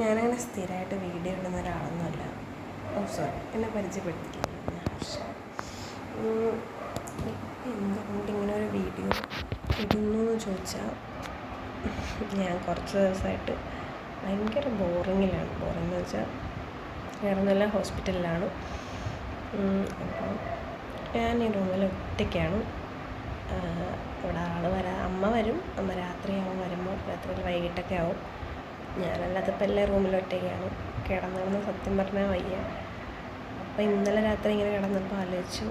ഞാനങ്ങനെ സ്ഥിരമായിട്ട് വീഡിയോ ഇടുന്ന ഒരാളൊന്നുമല്ല. ഓ സോറി എന്നെ പരിചയപ്പെടുത്തിക്കുന്നു ഞാൻ ഹർഷ എന്തുകൊണ്ട് ഇങ്ങനെ ഒരു വീഡിയോ ഇടുന്നു എന്ന് ചോദിച്ചാൽ ഞാൻ കുറച്ച് ദിവസമായിട്ട് ഭയങ്കര ബോറിങ്ങിലാണ്. ബോറിംഗ് എന്ന് വെച്ചാൽ വേറെ നല്ല ഹോസ്പിറ്റലിലാണ്. അപ്പം ഞാൻ ഈ റൂമിൽ ഒറ്റയ്ക്കാണ്. ഇവിടെ ആൾ വരാ അമ്മ വരും. അമ്മ രാത്രിയാവും വരുമ്പോൾ രാത്രിയിൽ വൈകിട്ടൊക്കെ ആവും. ഞാനല്ലാതെ ഇപ്പം എല്ലാ റൂമിലും ഒറ്റയ്ക്കാണ്. കിടന്നിരുന്ന് സത്യം പറഞ്ഞാൽ വയ്യ. അപ്പോൾ ഇന്നലെ രാത്രി ഇങ്ങനെ കിടന്നപ്പോൾ ആലോചിച്ചു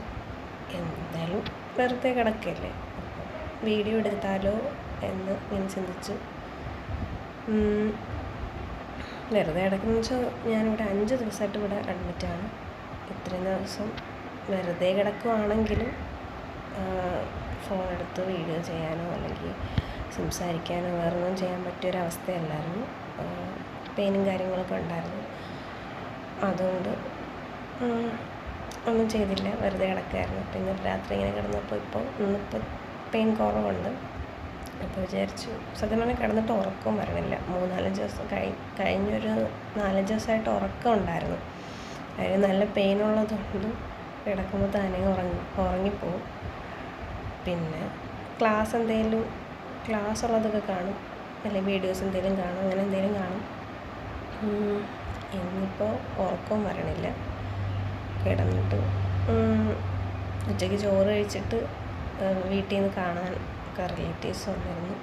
എന്തായാലും വെറുതെ കിടക്കല്ലേ? വീഡിയോ എടുത്താലോ എന്ന് ഞാൻ ചിന്തിച്ചു. വെറുതെ കിടക്കുന്ന വെച്ചാൽ ഞാനിവിടെ അഞ്ച് ദിവസമായിട്ട് ഇവിടെ അഡ്മിറ്റാണ് ഇത്രയും ദിവസം വെറുതെ കിടക്കുവാണെങ്കിലും ഫോൺ എടുത്ത് വീഡിയോ ചെയ്യാനോ അല്ലെങ്കിൽ സംസാരിക്കാനോ വേറൊന്നും ചെയ്യാൻ പറ്റിയൊരവസ്ഥയല്ലായിരുന്നു പെയിനും കാര്യങ്ങളൊക്കെ ഉണ്ടായിരുന്നു. അതുകൊണ്ട് ഒന്നും ചെയ്തില്ല. വെറുതെ കിടക്കായിരുന്നു. പിന്നെ രാത്രി ഇങ്ങനെ കിടന്നപ്പോൾ ഇപ്പോൾ ഇന്നിപ്പോൾ പെയിൻ കുറവുണ്ട്. അപ്പോൾ വിചാരിച്ചു സത്യം പറഞ്ഞാൽ കിടന്നിട്ട് ഉറക്കം വരണില്ല. മൂന്നാലഞ്ച് ദിവസം കഴി കഴിഞ്ഞൊരു നാലഞ്ച് ദിവസമായിട്ട് ഉറക്കം ഉണ്ടായിരുന്നു. അതിന് നല്ല പെയിൻ ഉള്ളതുകൊണ്ട് കിടക്കുമ്പോൾ തന്നെ ഉറങ്ങി ഉറങ്ങിപ്പോവും. പിന്നെ ക്ലാസ് എന്തെങ്കിലും ക്ലാസ് ഉള്ളതൊക്കെ കാണും. അല്ലെങ്കിൽ വീഡിയോസ് എന്തെങ്കിലും കാണും അങ്ങനെ എന്തെങ്കിലും കാണും. ഇന്നിപ്പോൾ ഉറക്കവും വരണില്ല. കിടന്നിട്ട് ഉച്ചയ്ക്ക് ചോറ് കഴിച്ചിട്ട് വീട്ടിൽ നിന്ന് കാണാൻ ഒക്കെ റിലേറ്റീവ്സ് വന്നിരുന്നു.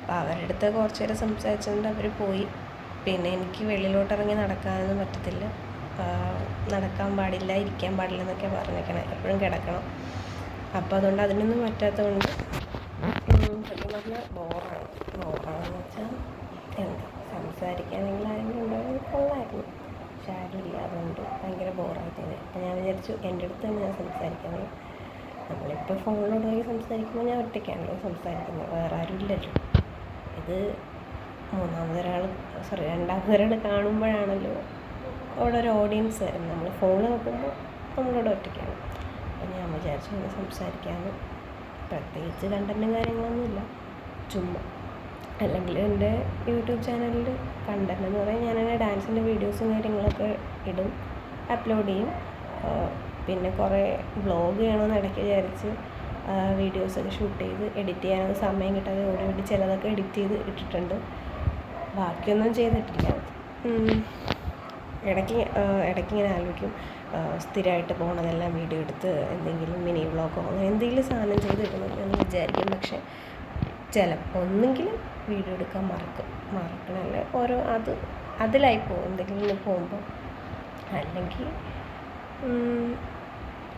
അപ്പോൾ അവരുടെ അടുത്ത് കുറച്ച് നേരം സംസാരിച്ചുകൊണ്ട് അവർ പോയി. പിന്നെ എനിക്ക് വെളിയിലോട്ട് ഇറങ്ങി നടക്കാനൊന്നും പറ്റത്തില്ല. നടക്കാൻ പാടില്ല ഇരിക്കാൻ പാടില്ല എന്നൊക്കെ പറഞ്ഞേക്കണേ. എപ്പോഴും കിടക്കണം. അപ്പോൾ അതുകൊണ്ട് അതിനൊന്നും പറ്റാത്തത് കൊണ്ട് സത്യം പറഞ്ഞാൽ ബോറാണ്. ബോറാണെന്ന് വെച്ചാൽ എന്താ? സംസാരിക്കാനെങ്കിൽ ആരെങ്കിലും ഉണ്ടായിരുന്നു കൊള്ളായിരുന്നു. പക്ഷെ ആരുമില്ല അതുകൊണ്ട് ഭയങ്കര ബോറായി തോന്നി അപ്പം ഞാൻ വിചാരിച്ചു എന്റെ അടുത്ത് തന്നെ ഞാൻ സംസാരിക്കുന്നത് നമ്മളിപ്പോൾ ഫോണിലോട്ട് പോയി സംസാരിക്കുമ്പോൾ ഞാൻ ഒറ്റയ്ക്കാണല്ലോ സംസാരിക്കുന്നത്. വേറെ ആരും ഇല്ലല്ലോ. ഇത് മൂന്നാമതൊരാൾ സോറി രണ്ടാമതൊരാൾ കാണുമ്പോഴാണല്ലോ അവിടെ ഒരു ഓഡിയൻസ് വരുന്നത്. നമ്മൾ ഫോണിൽ നോക്കുമ്പോൾ നമ്മളോട് ഒറ്റയ്ക്കാണ്. അപ്പം ഞാൻ വിചാരിച്ചു. ഇങ്ങനെ സംസാരിക്കാമെന്ന് പ്രത്യേകിച്ച് കണ്ടന്റും കാര്യങ്ങളൊന്നുമില്ല. ചുമ്മാ. അല്ലെങ്കിൽ എന്റെ യൂട്യൂബ് ചാനലിൽ കണ്ടന്റ് എന്ന് പറയാൻ ഞാനങ്ങനെ ഡാൻസിന്റെ വീഡിയോസും കാര്യങ്ങളൊക്കെ ഇടും അപ്ലോഡ് ചെയ്യും. പിന്നെ കുറേ വ്ളോഗ് ചെയ്യണമെന്ന് ഇടയ്ക്ക് വിചാരിച്ച് വീഡിയോസൊക്കെ ഷൂട്ട് ചെയ്ത് എഡിറ്റ് ചെയ്യാനൊന്നും സമയം കിട്ടാതെ ഓടി ഓടി ചിലതൊക്കെ എഡിറ്റ് ചെയ്ത് ഇട്ടിട്ടുണ്ട്. ബാക്കിയൊന്നും ചെയ്തിട്ടില്ല. ഇടയ്ക്ക് ഇടയ്ക്ക് ഇങ്ങനെ ആലോചിക്കും. സ്ഥിരമായിട്ട് പോകണതെല്ലാം വീഡിയോ എടുത്ത് എന്തെങ്കിലും മിനി വ്ളോഗോ അങ്ങനെ എന്തെങ്കിലും സാധനം ചെയ്ത് ഇടണം എന്ന് വിചാരിക്കും. പക്ഷേ ചില ഒന്നെങ്കിലും വീഡിയോ എടുക്കാൻ മറക്കും. മറക്കണമല്ല ഓരോ അത് അതിലായി പോകും. എന്തെങ്കിലും പോകുമ്പോൾ അല്ലെങ്കിൽ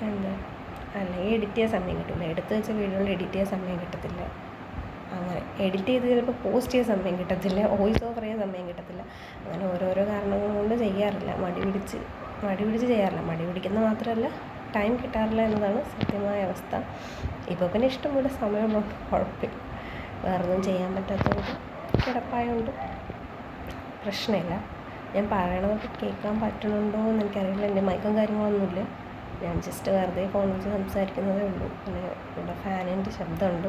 എന്താ? അല്ലെങ്കിൽ എഡിറ്റ് ചെയ്യാൻ സമയം കിട്ടില്ല എടുത്ത് വെച്ച വീഡിയോ എഡിറ്റ് ചെയ്യാൻ സമയം കിട്ടത്തില്ല. അങ്ങനെ എഡിറ്റ് ചെയ്ത് ചിലപ്പോൾ പോസ്റ്റ് ചെയ്യാൻ സമയം കിട്ടത്തില്ല. വോയിസ് ഓവർ ചെയ്യാൻ സമയം കിട്ടത്തില്ല. അങ്ങനെ ഓരോരോ കാരണങ്ങൾ കൊണ്ട് ചെയ്യാറില്ല. മടി പിടിച്ച് മടി പിടിച്ച് ചെയ്യാറില്ല. മടി പിടിക്കുന്ന മാത്രമല്ല ടൈം കിട്ടാറില്ല എന്നതാണ് സത്യമായ അവസ്ഥ. ഇപ്പോൾ പിന്നെ ഇഷ്ടംപോലെ സമയമുണ്ട് കുഴപ്പമില്ല. വേറൊന്നും ചെയ്യാൻ പറ്റാത്തതുകൊണ്ട് കിടപ്പായതുകൊണ്ട് പ്രശ്നമില്ല. ഞാൻ പറയണതൊക്കെ കേൾക്കാൻ പറ്റണുണ്ടോ എന്ന് എനിക്കറിയില്ല. എന്റെ മൈക്കും കാര്യങ്ങളൊന്നുമില്ല. ഞാൻ ജസ്റ്റ് വെറുതെ ഫോൺ വെച്ച് സംസാരിക്കുന്നതേ ഉള്ളൂ. പിന്നെ ഇവിടെ ഫാനിന്റെ ശബ്ദമുണ്ട്.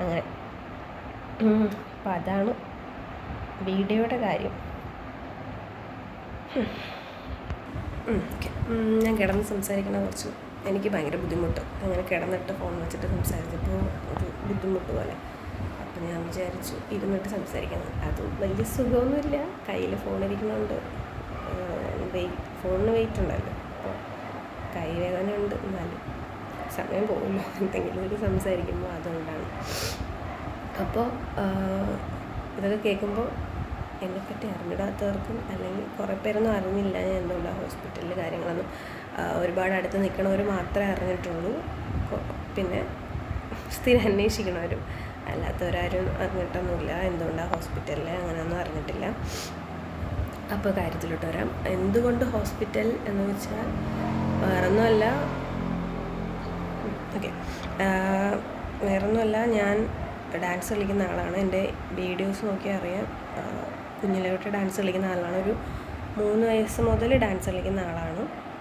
അങ്ങനെ. അപ്പം അതാണ് വീഡിയോയുടെ കാര്യം. ഞാൻ കിടന്ന് സംസാരിക്കണ കുറച്ച് എനിക്ക് ഭയങ്കര ബുദ്ധിമുട്ട്. അങ്ങനെ കിടന്നിട്ട് ഫോൺ വെച്ചിട്ട് സംസാരിച്ചപ്പോൾ ഒരു ബുദ്ധിമുട്ട് പോലെ. അപ്പം ഞാൻ വിചാരിച്ചു ഇരുന്നിട്ട് സംസാരിക്കണം. അത് വലിയ സുഖമൊന്നുമില്ല. കയ്യിൽ ഫോൺ ഇരിക്കുന്നുണ്ട് വെയിറ്റ് ഫോണിന് വെയിറ്റ് ഉണ്ടല്ലോ. അപ്പോൾ കൈ വേദന ഉണ്ട്. എന്നാലും സമയം പോകുമല്ലോ എന്തെങ്കിലും ഒരു സംസാരിക്കുമ്പോൾ അതുകൊണ്ടാണ്. അപ്പോൾ ഇതൊക്കെ കേൾക്കുമ്പോൾ എന്നെപ്പറ്റി അറിഞ്ഞിടാത്തവർക്കും അല്ലെങ്കിൽ കുറേ പേരൊന്നും അറിഞ്ഞില്ല ഞാൻ എന്തുകൊണ്ടാണ് ഹോസ്പിറ്റലിൽ കാര്യങ്ങളൊന്നും ഒരുപാട് അടുത്ത് നിൽക്കണവർ മാത്രമേ അറിഞ്ഞിട്ടുള്ളൂ. പിന്നെ സ്ഥിരം അന്വേഷിക്കണവരും. അല്ലാത്തവരാരും അറിഞ്ഞിട്ടൊന്നുമില്ല എന്തുകൊണ്ടാണ് ഹോസ്പിറ്റലിൽ അങ്ങനെയൊന്നും അറിഞ്ഞിട്ടില്ല. അപ്പോൾ കാര്യത്തിലോട്ട് വരാം. എന്തുകൊണ്ട് ഹോസ്പിറ്റൽ എന്ന് വെച്ചാൽ വേറൊന്നുമല്ല ഓക്കെ വേറൊന്നുമല്ല ഞാൻ ഡാൻസ് കളിക്കുന്ന ആളാണ്. എന്റെ വീഡിയോസ് നോക്കിയാൽ അറിയാം ആ, കുഞ്ഞിലെ തൊട്ട് ഡാൻസ് കളിക്കുന്ന ആളാണ്. ഒരു മൂന്ന് വയസ്സ് മുതൽ ഡാൻസ് കളിക്കുന്ന ആളാണ്.